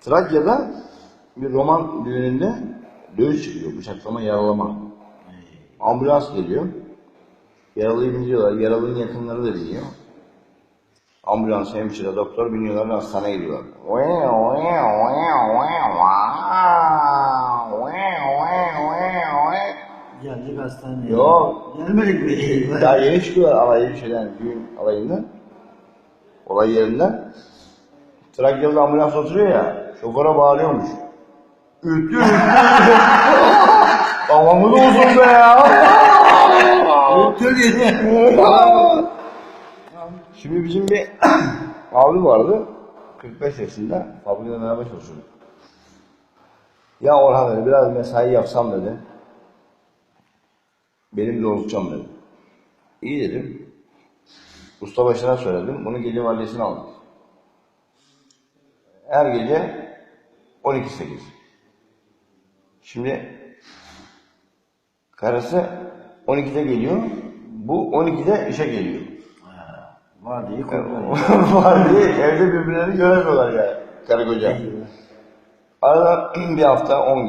Trakya'da bir roman düğününde dövüş çıkıyor. Bıçaklama, yaralama. Ambulans geliyor. Yaralıyı bindiriyorlar. Yaralının yakınları da biniyor. Ambulans, hemşire, doktor biniyorlar hastaneye gidiyorlar. Geldik hastaneye. Yok. Gelmedik mi? Daha yeni çıkıyorlar alayı şeyden, düğün alayından. Olay yerinden. Trakyalı ambulans oturuyor ya, şoföre bağırıyormuş. Üttü üttü. Havamız olsun be ya. Doktor dedi. Şimdi bizim bir abi vardı. 45 yaşında. Fabrikada beraber çalışıyordu. Ya Orhan dedi biraz mesai yapsam dedi. Benim de olacağım dedi. İyi dedim. Usta başına söyledim. Bunu gece vardiyasına aldık. Her gece 12-8. Şimdi karısı 12'de geliyor. Bu 12'de işe geliyor. Var diye var diye evde birbirlerini göremiyorlar yani karı koca. Arada bir hafta 10